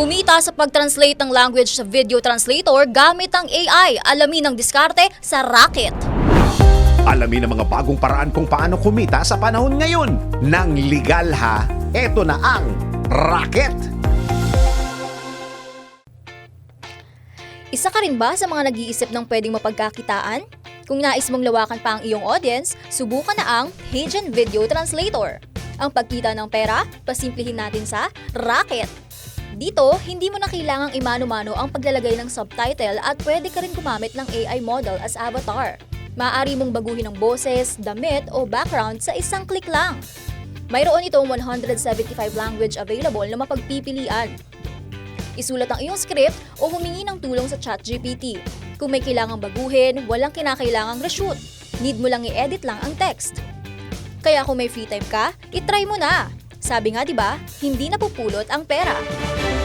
Kumita sa pag-translate ng language sa video translator gamit ang AI. Alamin ang diskarte sa Rocket. Alamin ang mga bagong paraan kung paano kumita sa panahon ngayon. Nang legal ha, eto na ang Racket! Isa ka rin ba sa mga nag-iisip ng pwedeng mapagkakitaan? Kung nais mong lawakan pa ang iyong audience, subukan na ang Page and Video Translator. Ang pagkita ng pera, pasimplihin natin sa Rocket. Dito, hindi mo na kailangang imano-mano ang paglalagay ng subtitle at pwede ka rin gumamit ng AI model as avatar. Maaari mong baguhin ang boses, damit o background sa isang click lang. Mayroon itong 175 language available na mapagpipilian. Isulat ang iyong script o humingi ng tulong sa ChatGPT. Kung may kailangang baguhin, walang kinakailangang reshoot. Need mo lang i-edit lang ang text. Kaya kung may free time ka, itry mo na. Sabi nga 'di ba, hindi napupulot ang pera.